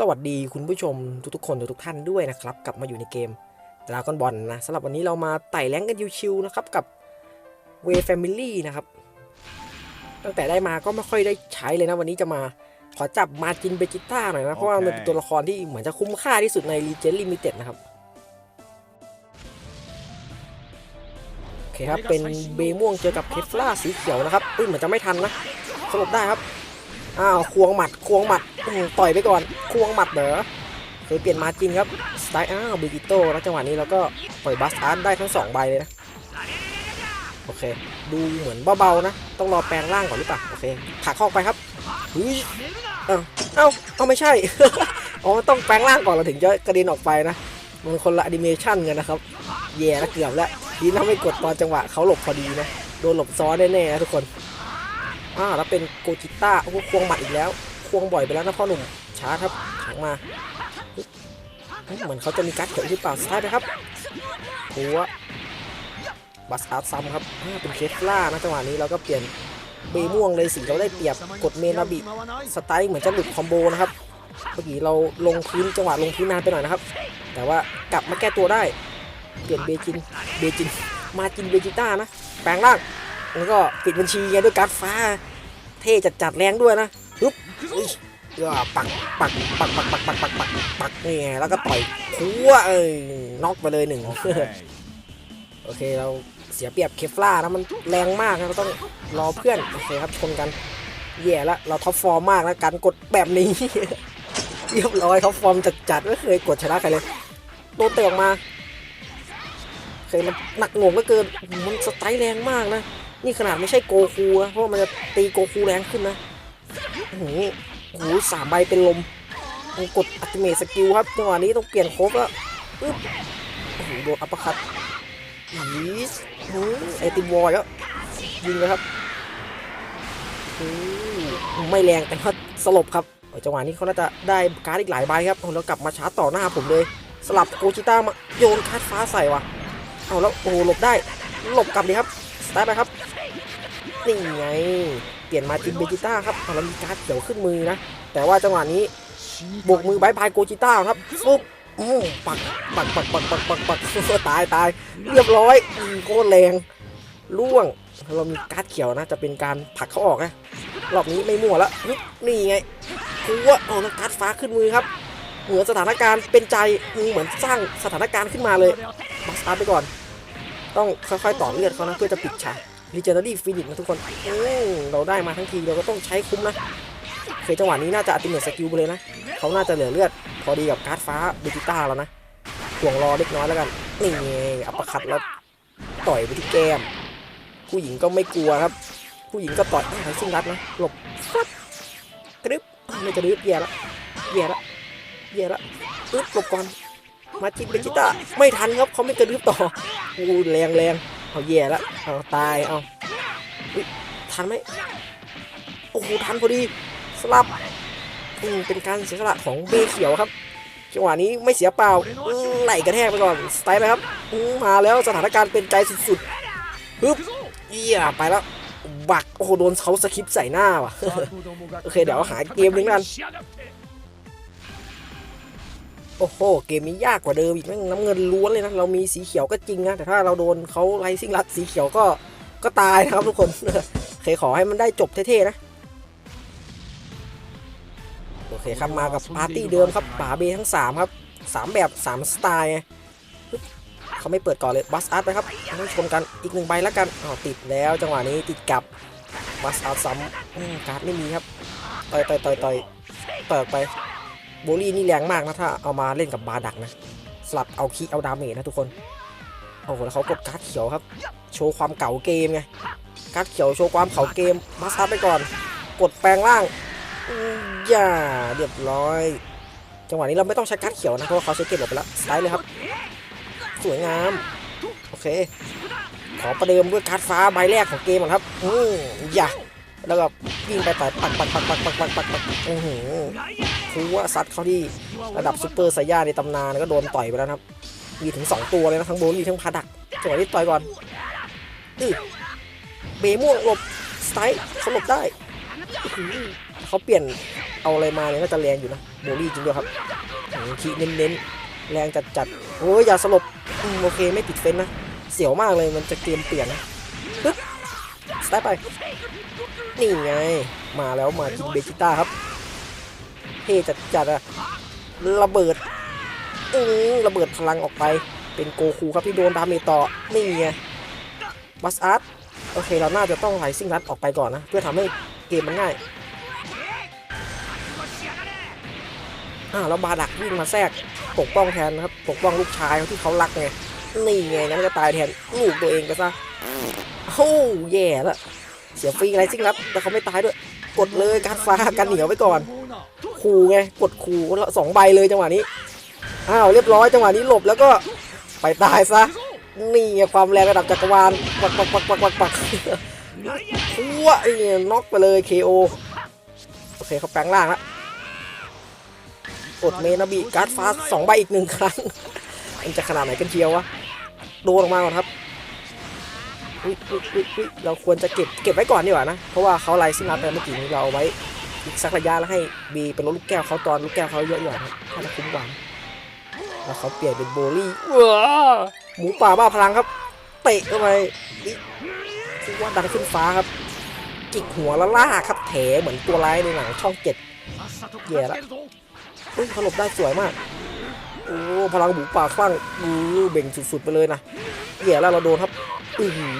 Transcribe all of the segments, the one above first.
สวัสดีคุณผู้ชมทุกๆคนทุกๆท่านด้วยนะครับ กลับมาอยู่ในเกมดราก้อนบอลนะสำหรับวันนี้เรามาไต่แรงกันชิวๆนะครับกับเวฟ a มิลี่นะครับตั้งแต่ได้มาก็ไม่ค่อยได้ใช้เลยนะ วันนี้จะมาขอจับมาจินเบจิต้าหน่อยนะ เพราะว่ามันเป็นตัวละครที่เหมือนจะคุ้มค่าที่สุดใน r e g e n Limited นะครับโอเคครับ เป็นเบม่วงเจอกับเคฟล่าสีเขียวนะครับอุ้ยเหมือนจะไม่ทันนะสลบได้ครับอ้าวควงหมัดควงหมัดอื้อ ต่อยไปก่อนควงหมัดเหรอเคยเปลี่ยนมาจินครับสไตล์อ้าวบิกิโต้แล้วจังหวะนี้เราก็ปล่อยบัสอาร์ตได้ทั้งสองใบเลยนะโอเค ดูเหมือนเบาๆนะ ต้องรอแปลงร่างก่อนหรือเปล่าโอเคผักเข้าไปครับเฮ้ยเอ้าเอ้าเอาไม่ใช่อ๋อต้องแปลงร่างก่อนเราถึงจะกระเด็นออกไปนะมันคนละแอนิเมชันกันนะครับแย่แล้วเกือบแล้วดีนะไม่กดตอนจังหวะเขาหลบพอดีนะโดนหลบซ้อนแน่ๆนะทุกคนอ่าแล้วเป็นโกจิต้าโอ้ควงหมัดอีกแล้ว ควงบ่อยไปแล้วนะพ่อหนุ่มช้าครับถังมาเหมือนเขาจะมีการ์ดเขียวหรือเปล่าสตาร์นะครับหัวบัสอาร์ตซัมครับเป็นเคฟล่านะจังหวะนี้เราก็เปลี่ยนเบม่วงเลยสีเราได้เปรียบกดเมนาบิสไตล์เหมือนจะหลุดคอมโบนะครับเมื่อกี้เราลงพื้นจังหวะลงพื้นนานไปหน่อยนะครับ แต่ว่ากลับมาแก้ตัวได้ เปลี่ยนเบจินเบจินมาจินเบจิต้านะ แปลงร่างแล้วก็ปิดบัญชีไงด้วยการ์ดฟ้า เท่จัดจัดแรงด้วยนะ ปึ๊บก็ปักปักปักปักปักปักปักปักปักนี่ไงแล้วก็ต่อยคัวเอ้ยน็อกไปเลยหนึ่งโอเคเราเสียเปรียบเคฟล่านะมันแรงมากนะเราต้องรอเพื่อนโอเคครับชนกันแย่แล้วเราท็อปฟอร์มมากแล้วการกดแบบนี้เรียบร้อยท็อปฟอร์มจัดๆไม่เคยกดชนะใครเลยโดนเตะออกมาเคยมันหนักหน่วงเหลือเกินมันสไตล์แรงมากนะนี่ขนาดไม่ใช่โกคูนะเพราะมันจะตีโกคูแรงขึ้นนะ โอ้โหโอ้โหสามใบเป็นลมต้องกดอัติเมทสกิลครับจังหวะนี้ต้องเปลี่ยนโครบแล้วอึ๊บโอ้โหโดนอัปคัตยีสไอติมวอยแล้วยิงเลยครับอืมไม่แรงแต่ว่าสลบครับจังหวะนี้เขาน่าจะได้การ์ดอีกหลายใบครับแล้วกลับมาชาร์จต่อหน้าผมเลย สลับโกจิต้ามาโยนคาดฟ้าใส่ว่ะเอาแล้วโอ้หลบได้ หลบกลับเลยครับสตาร์ทไปครับนี่ไง เปลี่ยนมาจินเบจิต้าครับเอาแล้วมีการ์ดเขียวขึ้นมือนะ แต่ว่าจังหวะนี้โบกมือบายบายโกจิต้าครับปุ๊บอืมปักปักปักปักปักปักปักตายตายเรียบร้อยโคตรแรงล่วงเรามีการ์ดเขียวนะจะเป็นการผลักเขาออกนะรอบนี้ไม่มั่วแล้วนี่ไงกูว่าเอาแล้วการ์ดฟ้าขึ้นมือครับ เหมือนสถานการณ์เป็นใจเหมือนสร้างสถานการณ์ขึ้นมาเลยบัสตาร์ไปก่อน ต้องค่อยๆต่อเลือดเขานะเพื่อจะปิดฉาก รีเจน r รี่ฟินิชนะทุกคนเราได้มาทั้งทีเราก็ต้องใช้คุ้มนะเคยจังหวะนี้น่าจะอัติเมทสกิลไปเลยนะเขาน่าจะเหลือเลือดพอดีกับการ์ดฟ้าดิจิต้าแล้วนะห่วงรอเล็กน้อยแล้วกันนี่ไงอัประคัดแล้วต่อยไปที่แก้ม ผู้หญิงก็ไม่กลัวครับ ผู้หญิงก็ต่อยอ้าวไซิ่งรัดนะหลบฟัดกรึบไม่จะดึบแย่ละแย่ละแย่ละอึ๊บหลบก่อนมาจินเบจิต้าไม่ทันครับเขาไม่กระดึบต่ออู้แรงแรง เอาแย่ละเอาตายเอาทันไหมโอ้โหทันพอดีสลับอืมเป็นการเสียสละของเบเขียวครับจังหวะนี้ไม่เสียเปล่าอืมไหลกระแทกไปก่อนสไตล์ไปครับมาแล้วสถานการณ์เป็นใจสุดๆฮึบเยี่ยไปแล้วบักโอ้โหโดนเขาสคริปใส่หน้าว่ะโอเคเดี๋ยวหาเกมหนึงกัน โอ้โห เกมนี้ยากกว่าเดิมอีกนั่งน้ำเงินล้วนเลยนะ เรามีสีเขียวก็จริงนะ แต่ถ้าเราโดนเขาไลซิ่งรัดสีเขียวก็ก็ตายนะครับทุกคนเคขอให้มันได้จบเท่ๆนะ โอเคครับมากับปาร์ตี้เดิมครับป่าเบทั้ง 3 ครับ 3 แบบ 3 สไตล์ไงเขาไม่เปิดก่อนเลยบัสอาร์ตไปครับต้องชนกันอีกหนึ่งใบแล้วกันอ๋อติดแล้วจังหวะนี้ติดกับบัสอาร์ตซ้ำการ์ดไม่มีครับต่อยต่อยต่อยต่อยต่อยไป โบลี่นี่แรงมากนะถ้าเอามาเล่นกับบาดักนะ สลับเอาคีเอาดาเมจนะทุกคน โอ้โหแล้วเขากดการ์ดเขียวครับ โชว์ความเก่าเกมไง การ์ดเขียวโชว์ความเก่าเกมมาซัดไปก่อน กดแปลงร่างอย่าเรียบร้อย จังหวะนี้เราไม่ต้องใช้การ์ดเขียวนะเพราะเขาใช้เก็ตหลบไปแล้วสไลด์เลยครับ สวยงาม โอเค ขอประเดิมด้วยการ์ดฟ้าใบแรกของเกมก่อนครับอืมอย่าแล้วก็วิ่งไปต่อปักปักปักปักปักปักปักปักอือหือ คูว่าซัดเขาที่ระดับซูเปอร์ไซย่าในตำนานก็โดนต่อยไปแล้วนะครับ มีถึง 2 ตัวเลยนะทั้งโบลี่ทั้งพาดักจังหวะนี้ต่อยก่อนอื้อเบม่วงหลบสไตล์เขาหลบได้เขาเปลี่ยนเอาอะไรมาเนี่ยก็จะแรงอยู่นะโบลี่จริงด้วยครับอืมคีเน้นๆ แรงจัดจัดๆโอ้ยอย่าสลบอืมโอเคไม่ติดเฟ้นนะ เสียวมากเลยมันจะเกมเปลี่ยนนะปึ๊บสไตล์ไป นี่ไง มาแล้วมากินเบจิต้าครับ เท่จัดจัดๆอะระเบิดอือระเบิดพลังออกไป เป็นโกคูครับที่โดนดาเมจต่อ นี่ไงบัสอาร์ตโอเค เราน่าจะต้องไหลซิ่งรัดออกไปก่อนนะ เพื่อทำให้เกมมันง่าย อ่าแล้วบาดักวิ่งมาแทรกปกป้องแทนนะครับ ปกป้องลูกชายที่เขารักไง นี่ไงงั้นก็ตายแทนลูกตัวเองไปซะโอ้แย่ละเสียฟรีอะไรซิ่งรับแต่เขาไม่ตายด้วย กดเลยการฟ้ากันเหนียวไว้ก่อน คูไงกดคูสองใบเลยจังหวะนี้อ้าวเรียบร้อยจังหวะนี้หลบแล้วก็ไปตายซะนี่ความแรงระดับจักรวาลปักปักปักปักปักปักพัวไอ้เนี่ยน็อกไปเลย KO โอเคเขาแปลงร่างแล้วกดเมนาบิการ์ดฟาสสองใบอีกหนึ่งครั้งมันจะขนาดไหนกันเชียววะโดนออกมาก่อนครับเราควรจะเก็บเก็บไว้ก่อนดีกว่านะ เพราะว่าเขาไล่ซิงรับไปเมื่อกี้นี้เราเอาไว้ อีกสักระยะแล้วให้บีเป็นรถลูกแก้วเขาตอนลูกแก้วเขาเยอะอยู่ครับถ้าจะคุ้มกว่าแล้วเขาเปลี่ยนเป็นโบลี่ว้าหมูป่าบ้าพลังครับเตะเข้าไปนี่คิว่าดังขึ้นฟ้าครับ จิกหัวแล้วล่าครับแถเหมือนตัวร้ายในหนังช่องเจ็ดแย่ละเฮ้ยเขาหลบได้สวยมากโอ้พลังหมูป่าคลั่งอือเบ่งสุดๆไปเลยนะเหี้ยแล้วเราโดนครับอือหือ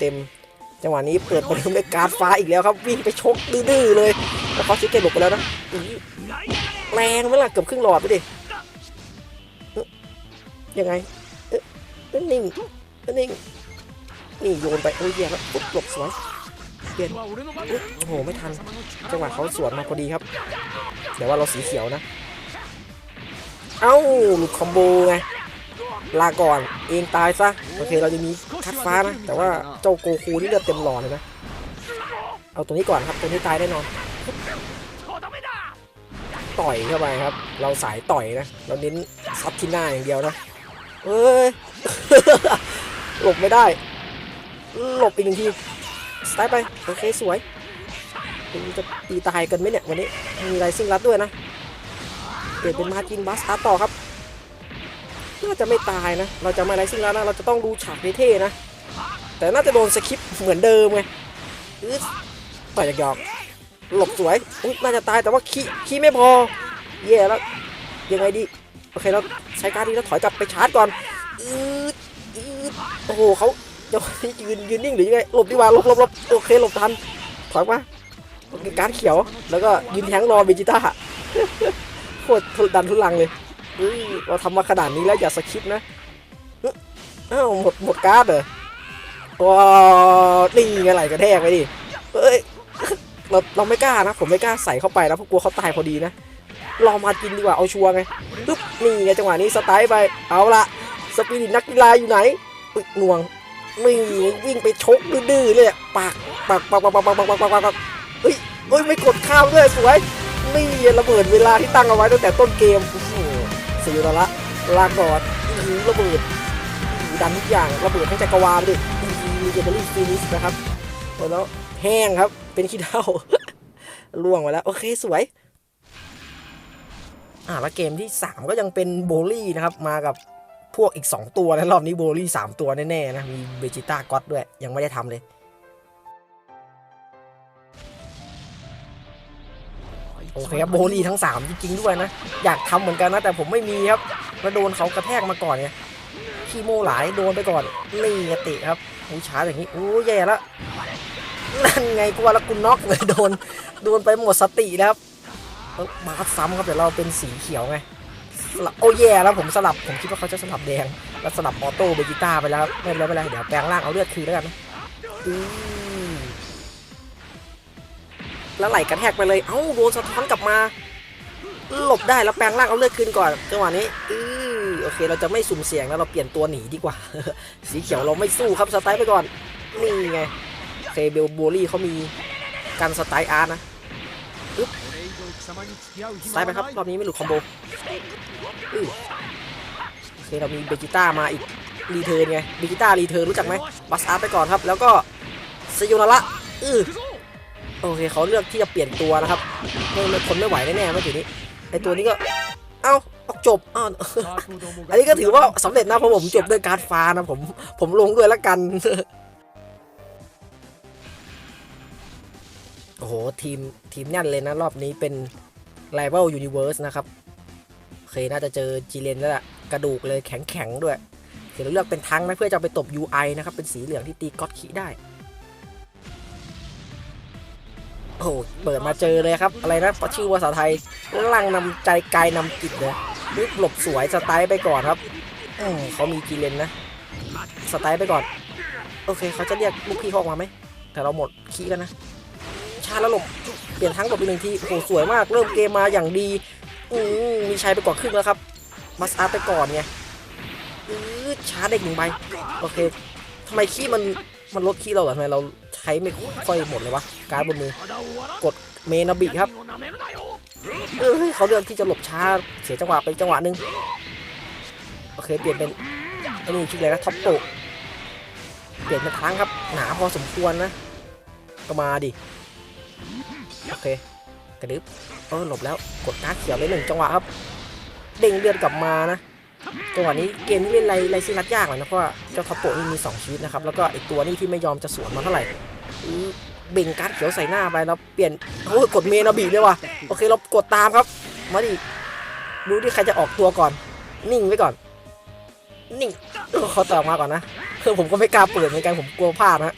เต็มๆจังหวะนี้เปิดประเดิมด้วยการดฟ้าอีกแล้วครับวิ่งไปชกดื้อๆเลย แล้วเขาชิคเก้นหลบไปแล้วนะแรงไหมล่ะเกือบครึ่งหลอดไปดิเอ๊ะยังไงเอ๊ะนิ่งเอ๊ะนิ่งนี่โยนไปโอ้ยเหี้ยแล้วปุ๊บหลบสวยเปลี่ยนโอ้โหไม่ทันจังหวะเขาสวนมาพอดีครับเดี๋ยวว่าเราสีเขียวนะ เอ้าหลุดคอมโบไงลาก่อนเองตายซะโอเคเราจะมีคัดฟ้านะแต่ว่าเจ้าโกคูนี่เลือดเต็มหลอดเลยนะเอาตัวนี้ก่อนครับตัวนี้ตายแน่นอน ต่อยเข้าไปครับ เราสายต่อยนะ เราเน้นซับที่หน้าอย่างเดียวนะเอ้ยหลบไม่ได้ หลบอีกหนึ่งทีสไตล์ไป โอเค สวยจะตีตายกันไหมเนี่ย วันนี้ มีไรซิ่งรัดด้วยนะ เปลี่ยนเป็นมาจินบัสอาร์ต่อครับ น่าจะไม่ตายนะ เราจะม่ไรซิ่งรัดนะ เราจะต้องดูฉากเท่ๆนะ แต่น่าจะโดนสคริปต์เหมือนเดิมไงอื้อต่อยหยอก หลบสวยอุ๊ยน่าจะตายแต่ว่าขี้ขี้ไม่พอแย่แล้วยังไงดีโอเคเราใช้การดีแล้วถอยกลับไปชาร์จก่อนอืดอืดโอ้โหเขาจะยืนยืนนิ่งหรือยังไงหลบดีกว่าหลบหลบหลบโอเคหลบทันถอยมาโอเคการเขียวแล้วก็ยืนแทงรอเบจิต้าโคตรทุดันทุลังเลยเราทำมาขนาดนี้แล้วอย่าสคิปนะเอ้าวหมดหมดการ์ดเหรอว้าวนี่ไงไหลกระแทกไปดิเอ้ย เราเราไม่กล้านะ ผมไม่กล้าใส่เข้าไปนะเพราะกลัวเขาตายพอดีนะลองมากินดีกว่าเอาชัวร์ไงปึ๊บนี่ไงจังหวะนี้สไตล์ไปเอาละสปิริตนักกีฬาอยู่ไหนปึ๊กหน่วงนี่วิ่งไปชกดื้อๆเลยปากปากปากปากปากปากปากปากปากปากเฮ้ยเฮ้ยไม่กดข้ามด้วยสวยนี่ระเบิดเวลาที่ตั้งเอาไว้ตั้งแต่ต้นเกมโอ้โหสีละละลาก่อนอื้อหือระเบิดดันทุกอย่างระเบิดทั้งจักรวาลเลยอื้อหือเจเนอรี่ฟินิสนะครับหมดแล้ว แห้งครับ เป็นขี้เถ้าล่วงไปแล้ว โอเคสวย อ่าแล้วเกมที่ 3 ก็ยังเป็นโบลี่นะครับ มากับพวกอีก 2 ตัวนะรอบนี้โบลี่ 3 ตัวแน่ๆนะ มีเบจิต้าก็อตด้วย ยังไม่ได้ทำเลยโอเคครับโบลี่ทั้ง 3 จริงๆด้วยนะ อยากทำเหมือนกันนะ แต่ผมไม่มีครับแล้วโดนเขากระแทกมาก่อนไงขี้โมหลายโดนไปก่อนนี่ตะครับอู้ช้าอย่างนี้อู้แย่แล้ว นั่นไงกลัวแล้วกูน็อกเลยโดนโดนไปหมดสติแล้วครับมาซ้ำครับแต่เราเป็นสีเขียวไงสลับโอ้แย่แล้วผมสลับผมคิดว่าเขาจะสลับแดงแล้วสลับออโต้เบจิต้าไปแล้วไม่เป็นไรไม่เป็นไรเดี๋ยวแปลงร่างเอาเลือดคืนแล้วกันแล้วไหลกระแทกไปเลยเอ้าโดนสะท้อนกลับมา หลบได้แล้วแปลงร่างเอาเลือดคืนก่อนจังหวะนี้อือโอเค เราจะไม่สุ่มเสี่ยงแล้วเราเปลี่ยนตัวหนีดีกว่า สีเขียวเราไม่สู้ครับสไตล์ไปก่อนนี่ไง เคเบลโบลี่เขามีการสไตล์อาร์ตนะสไตล์ไปครับ รอบนี้ไม่หลุดคอมโบอื้อโอเคเรามีเบจิต้ามาอีกรีเทิร์นไงเบจิต้ารีเทิร์นรู้จักไหมบัสอาร์ตไปก่อนครับ แล้วก็ซโยนาระอื้อโอเคเขาเลือกที่จะเปลี่ยนตัวนะครับไม่ไม่ทนไม่ไหวแน่ๆเมื่อกี้นี้ไอตัวนี้ก็เอ้าออกจบอ้าวอันนี้ก็ถือว่าสำเร็จนะเพราะผมจบด้วยการดฟ้านะผมผมลงด้วยละกัน โอ้โห ทีม ทีมแน่นเลยนะ รอบนี้เป็น Rival Universe นะครับ โอเค น่าจะเจอจีเลนแล้วล่ะ กระดูกเลยแข็งแข็งๆด้วยเดี๋ยวเลือกเป็นทั้งนะเพื่อจะไปตบ UI นะครับ เป็นสีเหลืองที่ตีก็อตคีได้ โอ้โห เปิดมาเจอเลยครับ อะไรนะชื่อภาษาไทยลังนำใจกายนำจิตเลยนี่หลบสวยสไตล์ไปก่อนครับเขามีจีเลนนะ สไตล์ไปก่อน โอเค เขาจะเรียกลูกพี่เขาออกมาไหม แต่เราหมดคีย์กันนะ ชาร์จแล้วหลบเปลี่ยนทั้งหลบไปหนึ่งทีโอ้โหสวยมากเริ่มเกมมาอย่างดีอืมมีชัยไปก่อนครึ่งแล้วครับมาสอาร์ไปก่อนไงอือชาร์จเด็กหนึ่งใบโอเคทำไมขี้มันมันลดขี้เราเหรอทำไมเราใช้ไม่ค่อยหมดเลยวะการดบนมือกดเมนาบิครับเอ้ยเขาเลือกที่จะหลบช้าเสียจังหวะไปจังหวะหนึ่งโอเคเปลี่ยนเป็นไอ้นี่ชื่ออะไรนะท็อปโปเปลี่ยนเป็นครั้งครับหนาพอสมควรนะก็มาดิ โอเค กระดึบเออหลบแล้วกดการ์ดเขียวไปหนึ่งจังหวะครับ เด้งเลือดกลับมานะจังหวะนี้เกมนี้เล่นไรไรซิรัดยากหน่อยนะเพราะว่าเจ้าท็อปโปนี่มี2ชีวิตนะครับแล้วก็ไอตัวนี้ที่ไม่ยอมจะสวนมาเท่าไหร่เบ่งการ์ดเขียวใส่หน้าไปแล้วเปลี่ยนโอ้ยกดเมนาบีเลยว่ะโอเคเรากดตามครับ มาดิดูที่ใครจะออกตัวก่อน นิ่งไว้ก่อน นิ่งเขาต่อมาก่อนนะคือผมก็ไม่กล้าเปิดเหมือนกันผมกลัวพลาดนะ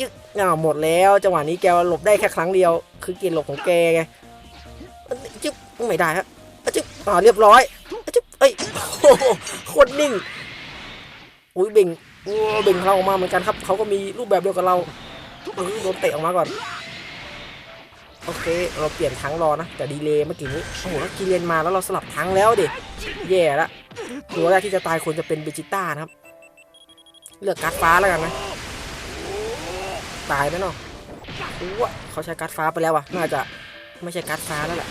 ยึกอ่าหมดแล้วจังหวะนี้แกหลบได้แค่ครั้งเดียว คือเกณฑ์หลบของแกไงจึ๊บไม่ได้ฮะจึ๊บอ่าเรียบร้อยจึ๊บเอ้ยโอ้โหคตรนิ่งอุ้ยเบ่งโอ้เบ่งเราออกมาเหมือนกันครับเขาก็มีรูปแบบเดียวกับเราเออโดนเตะออกมาก่อนโอเค เราเปลี่ยนทั้งรอนะ แต่ดีเลย์เมื่อกี้นี้ โอ้โหแล้วกีเลนมาแล้วเราสลับทั้งแล้วดิ แย่ละ ตัวแรกที่จะตายควรจะเป็นเบจิต้านะครับ เลือกการ์ดฟ้าแล้วกันนะ ตายไหมเนาะอู้วเขาใช้การ์ดฟ้าไปแล้ววะน่าจะไม่ใช่การ์ดฟ้าแล้วแหละ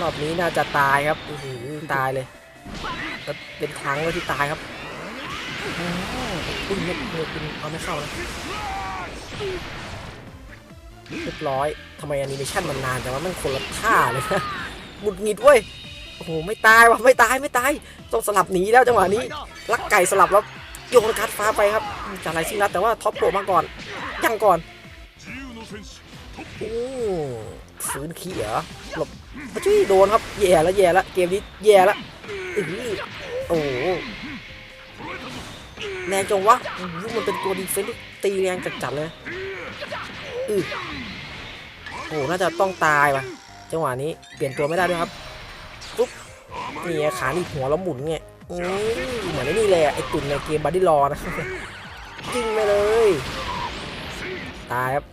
รอบนี้น่าจะตายครับโอ้โหตายเลยเป็นทังเลยที่ตายครับอุ้ยเม็ดเม็ดเป็นเอาไม่เข้านะเรียบร้อยทำไมอนิเมชันมันนานแต่ว่ามันคนละท่าเลยนะหงุดหงิดเว้ยโอ้โหไม่ตายวะไม่ตายไม่ตายต้องสลับหนีแล้วจังหวะนี้ลักไก่สลับแล้วโยนการ์ดฟ้าไปครับจากไรซิงนัทแต่ว่าท็อปโปรมาก่อน ยังก่อน โอ้ฟื้นขี้เหรอหลบจุ้ยโดนครับ แย่แล้วแย่แล้วเกมนี้แย่แล้วอื้อโอ้โหแรงจังวะอื้อหือมันเป็นตัวดีเฟนส์ตีแรงจัดๆเลยอือโอ้น่าจะต้องตายว่ะ จังหวะนี้เปลี่ยนตัวไม่ได้ด้วยครับปุ๊บนี่ขาหนีหัวแล้วหมุนไงอืมเหมือนนี่เลยอะไอ้ตุ่นในเกมบัดดี้รอนะยิงไปเลย ตายครับ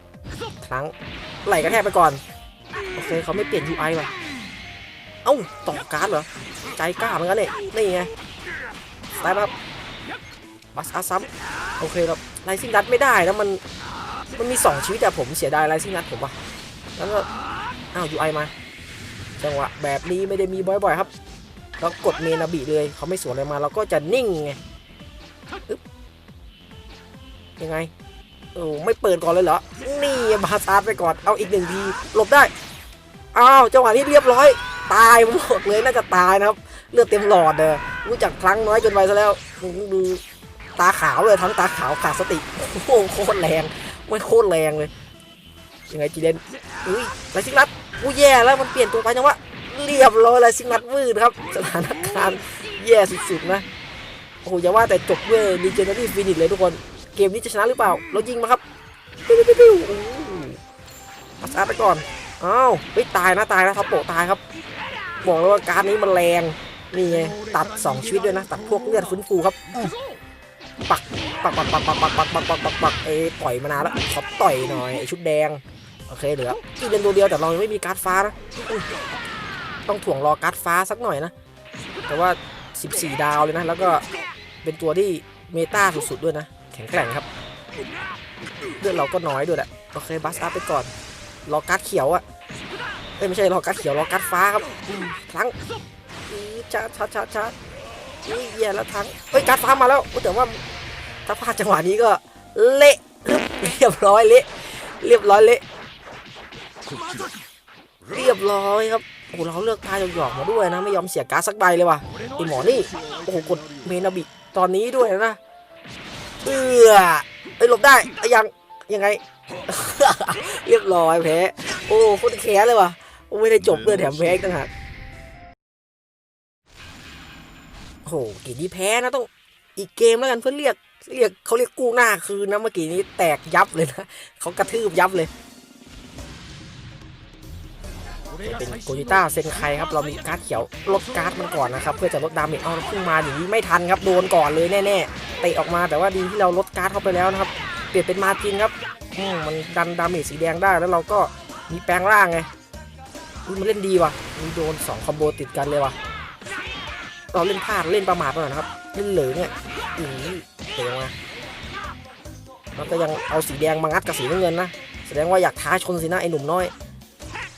ทั้งไหลกระแทกไปก่อนโอเคเขาไม่เปลี่ยน UI ว่ะเอ้าต่อการ์ดเหรอใจกล้าเหมือนกันเนี่ยนี่ไงตายครับบัสอาซัมโอเคครับไลซิงดัตไม่ได้แล้วมันมันมี 2 ชีวิตแต่ผมเสียดายไลซิงดัตผมว่ะแล้วก็อ้าว UI มาจังหวะแบบนี้ไม่ได้มีบ่อยๆครับแล้วกดเมนาบิเลยเขาไม่สวนอะไรมาเราก็จะนิ่งไงยังไง โอ้ไม่เปิดก่อนเลยเหรอ นี่บาซาร์ไปก่อน เอาอีกหนึ่งทีหลบได้ อ้าวจังหวะนี้เรียบร้อย ตายผมบอกเลยน่าจะตายนะครับ เลือดเต็มหลอดเลยรู้จักครั้งน้อยเกินไปซะแล้วดูตาขาวเลยทั้งตาขาวขาดสติโอ้โหโคตรแรงไม่โคตรแรงเลยยังไงจีเลนอุ้ยไรซิงรัดอู้แย่แล้วมันเปลี่ยนตัวไปจังวะเรียบร้อยไรซิงรัดวืดครับสถานการณ์แย่สุดๆนะโอ้โหอย่าว่าแต่จบด้วยดีเจน r ี f ฟินิชเลยทุกคน เกมนี้จะชนะหรือเปล่า เรายิงมาครับปิ้วปิ้วปิ้วปัสอาไปก่อนอ้าวไม่ตายนะตายนะท็อปโปะตายครับ บอกเลยว่าการนี้มันแรงนี่ไงตัด 2 ชีวิตด้วยนะ ตัดพวกเลือดฟื้นฟูครับปักปักปักปักปักปักปักปักปักปักปักเอ้ต่อยมานานแล้วขอต่อยหน่อยไอ้ชุดแดงโอเคเหลือกีเลนตัวเดียวแต่เรายังไม่มีการ์ดฟ้านะต้องถ่วงรอการ์ดฟ้าสักหน่อยนะ แต่ว่า 14 ดาวเลยนะ แล้วก็เป็นตัวที่เมตาสุดๆด้วยนะ แข็งแกร่งครับเลือดเราก็น้อยด้วยแหละโอเคบัสอัพไปก่อนรอการ์ดเขียวอะเอ้ยไม่ใช่รอการ์ดเขียวรอการ์ดฟ้าครับทั้งอื้อชาร์จชาร์จชาร์จชาร์จอุ้ยแย่แล้วทั้งเอ้ยการ์ดฟ้ามาแล้วแต่ว่าถ้าพลาดจังหวะนี้ก็เละเรียบร้อยเละเรียบร้อยเละเรียบร้อยครับโอ้โหเราเลือกพายหยอกมาด้วยนะ ไม่ยอมเสียการ์ดสักใบเลยว่ะไอหมอนี่ โอ้โหกดเมนาบิตอนนี้ด้วยนะ เอือไอ้หลบได้ไอ้ยังยังไง เรียบร้อยแพ้โอ้โคตรแค้นเลยว่ะไม่ได้จบเลยแถมแพ้อีกต่างหากโอ้โหกี่นี้แพ้นะต้องอีกเกมแล้วกันเพื่อเรียกเรียกเขาเรียกกู้หน้าคืนนะเมื่อกี้นี้แตกยับเลยนะเขากระทืบยับเลย เป็นโกจิต้าเซนไคครับเรามีการ์ดเขียวลดการ์ดมันก่อนนะครับเพื่อจะลดดาเมจเอาเพิ่งมาอย่างนี้ไม่ทันครับโดนก่อนเลยแน่ๆเตะออกมาแต่ว่าดีที่เราลดการ์ดเข้าไปแล้วนะครับเปลี่ยนเป็นมาจินครับมมันดันดาเมจสีแดงได้แล้วเราก็มีแปลงร่างไงมันเล่นดีว่ะมีโดน2คอมโบติดกันเลยว่ะเราเล่นพลาดเล่นประมาทไปหน่อยนะครับเล่นเหลืองเนี่ยอือเตะออกมาแล้วก็ยังเอาสีแดงมางัดกับสีน้ำเงินนะแสดงว่าอยากท้าชนสินะไอ้หนุ่มน้อย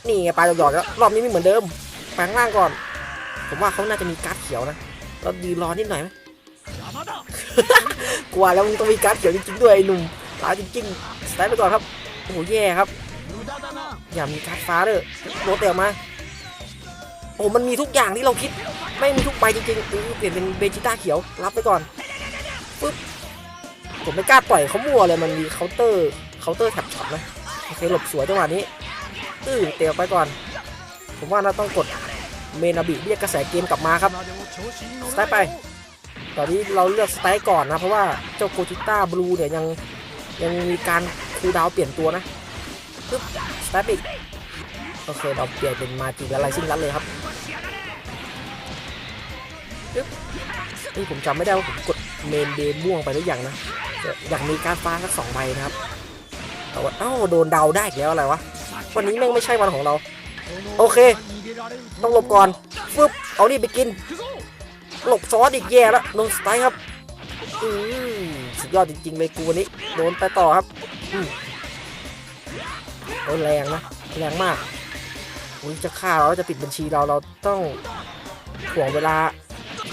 นี่ไงปลาหยอกแล้วรอบนี้ไม่เหมือนเดิมแปลงร่างก่อน ผมว่าเขาน่าจะมีการ์ดเขียวนะเราดีรอนิดหน่อยไหมกลัวแล้วมึงต้องมีการ์ดเขียวจริงๆด้วยไอ้หนุ่มตายจริงๆสไตล์ไปก่อนครับโอ้โหแย่ครับ อย่ามีการ์ดฟ้าด้วยโดนเตะมาโอ้มันมีทุกอย่างที่เราคิด ไม่มีทุกใบจริงๆเปลี่ยนเป็นเบจิต้าเขียวรับไปก่อนปึ๊บผมไม่กล้าปล่อยเขามั่วเลยมันมีเคาน์เตอร์เคาน์เตอร์แท็บช็อตนะโอเคหลบสวยจังหวะนี้ อื้อเตะออกไปก่อน ผมว่าเราต้องกดเมนาบิเรียกกระแสเกมกลับมาครับสไตล์ไป ตอนนี้เราเลือกสไตล์ก่อนนะ เพราะว่าเจ้าโกจิต้าบลูเนี่ยยังยังมีการคูดาวเปลี่ยนตัวนะปึ๊บสไตล์ปอีกโอเคเราเปลี่ยนเป็นมาจิและไรซิ่งรัดเลยครับปึ๊บนี่ผมจำไม่ได้ว่าผมกดเมนเดม่วงไปหรือยังนะอยากมีการฟ้าสักสองใบนะครับแต่ว่าเอ้าโดนเดาได้แล้วอะไรวะ วันนี้แม่งไม่ใช่วันของเรา โอเค ต้องหลบก่อนฟึบเอานี่ไปกิน หลบซอสอีกแย่แล้วโดนสไตล์ครับอือสุดยอดจริงๆเลยกูวันนี้ โดนไปต่อครับอืมโอ้แรงนะ แรงมากอุ้จะฆ่าเราจะปิดบัญชีเราเราต้องห่วงเวลา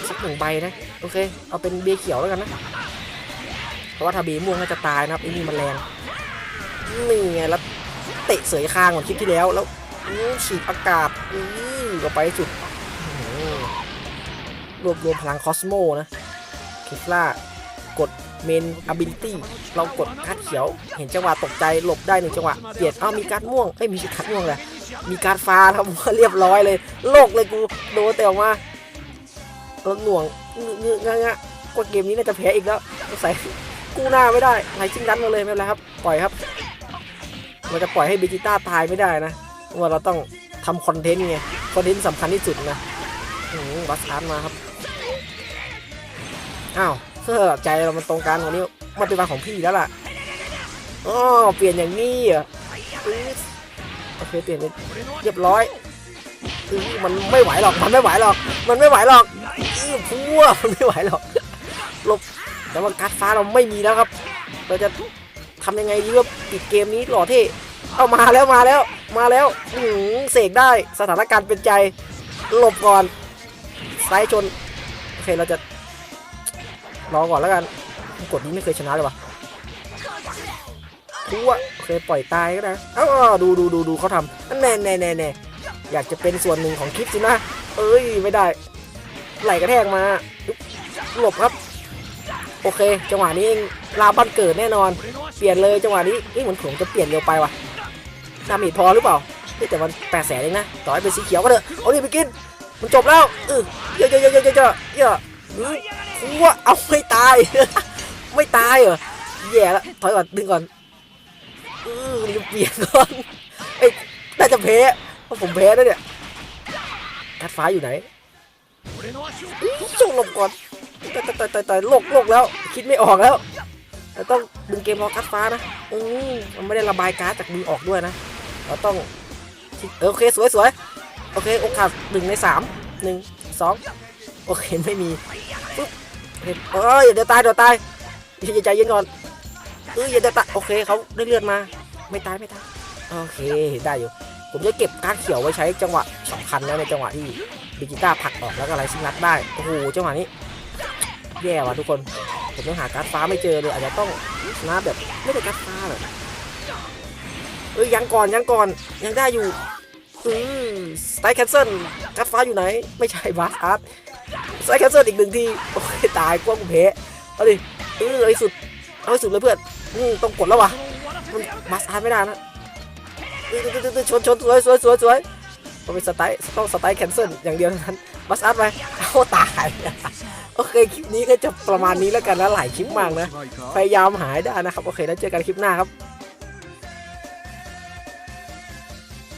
สักหนึ่งใบนะ โอเค เอาเป็นเบียร์เขียวแล้วกันนะเพราะว่าถ้าเบียร์ม่วงน่าจะตายนะครับไอ้นี่มันแรงนี่ไงแล้ว เตะเสยคางเหมือนคลิปที่แล้ว แล้วฉีดอากาศอื้อก็ไปสุดรวบรวมพลังคอสโมนะเคฟล่ากดเมนอ b บิลิตี้เรากดการ์ดเขียว เห็นจังหวะตกใจหลบได้หนึ่งจังหวะเปลี่ยนเอ้ามีการ์ดม่วงเอ้ยมีการ์ดม่วงเลยมีการ์ดฟ้าครับเรียบร้อยเลย โลกเลยกูโดนแต่ออกมาโดนหน่วงเงื้องะงะกว่าเกมนี้น่าจะแพ้อีกแล้วใส่กู้หน้าไม่ได้ไหลชิงดันมาเลยไม่เป็นไรครับ ปล่อยครับ เราจะปล่อยให้เบจิต้าตายไม่ได้นะว่าเราต้องทำคอนเทนต์ไงคอนเทนต์สำคัญที่สุดนะอืมวัสอาร์ตมาครับอ้าวเสื้อใจเรามันตรงกันวันนี้มันเป็นวันของพี่แล้วล่ะอ๋อเปลี่ยนอย่างนี้อะโอเคเปลี่ยนเรียบร้อยมันไม่ไหวหรอกมันไม่ไหวหรอก มันไม่ไหวหรอกอื้อพัวมันไม่ไหวหรอกหลบแต่ว่าการ์ดฟ้าเราไม่มีแล้วครับ เราจะ ทำยังไงดีว่าปิดเกมนี้หล่อเท่เอามาแล้วมาแล้วมาแล้วอื้อหือเสกได้สถานการณ์เป็นใจหลบก่อนซ้ายชนโอเคเราจะรอก่อนแล้วกันกดนี้ไม่เคยชนะเลยวะพัวโอเคปล่อยตายก็ได้เอ้าดูดูดูดูเขาทำแน่แน่แน่แน่อยากจะเป็นส่วนหนึ่งของคลิปสินะ เอ้ยไม่ได้ ไหลกระแทกมาหลบครับ โอเค จังหวะนี้ลาบันเกิดแน่นอน เปลี่ยนเลยจังหวะนี้นี่เหมือนผมจะเปลี่ยนเร็วไปว่ะดาเมจพอหรือเปล่าแต่มันแปดแสนเองนะ ต่อให้เป็นสีเขียวก็เถอะเอาดิไปกิน มันจบแล้วเออเยอะเยอะเยอะเยอะเยอะเยอะเยอะกูว่าเอาไม่ตาย ไม่ตายเหรอแย่แล้วถอยก่อนดึงก่อนเออนี่เปลี่ยนก่อนเอ้น่าจะแพ้เพราะผมแพ้แล้วเนี่ยกัดฟ้าอยู่ไหนจงหลบก่อน ต่อยต่อยต่อยต่อยโลกโลกแล้ว คิดไม่ออกแล้วเราต้องดึงเกมรอการ์ดฟ้านะอืมมันไม่ได้ระบายการ์ดจากดึงออกด้วยนะ เราต้องเออโอเคสวยสวยโอเคโอกาสหนึ่งในสามหนึ่งสองโอเคไม่มีปุ๊บโออเดี๋ยวตายเดี๋ยวตายอย่าใจเย็นก่อนเอออย่าเดี๋ยวตายโอเคเขาได้เลือดมา ไม่ตายไม่ตายโอเคได้อยู่ ผมจะเก็บการ์ดเขียวไว้ใช้จังหวะสำคัญนะในจังหวะที่ดิจิต้าผลักออกแล้วก็อะไรซิงนัดได้ โอ้โหจังหวะนี้ แย่ว่ะทุกคน ผมยังหาการ์ดฟ้าไม่เจอเลยอาจจะต้องชนะแบบไม่ได้การ์ดฟ้าแบบเอ้ยยังก่อนยังก่อนยังได้อยู่อือสไตล์แคนเซิลกัดฟ้าอยู่ไหน ไม่ใช่บาสอาร์ตสไตล์แคนเซิลอีกหนึ่งทีโอ้ยตายกว้างกูเพะเอาดิเออเอาให้สุดเอาให้สุดเลยเพื่อนอืมต้องกดแล้ววะมันบาสอาร์ตไม่ได้นะเออเออเออชนชนสวยสวยสวยสวยต้องเป็นสไตล์ต้องสไตล์แคนเซิลอย่างเดียวเท่านั้นบาสอาร์ตไปเอาตาย โอเคคลิปนี้ก็จะประมาณนี้แล้วกันนะหลายคลิปมากนะ พยายามหายได้นะครับ โอเค แล้วเจอกันคลิปหน้าครับ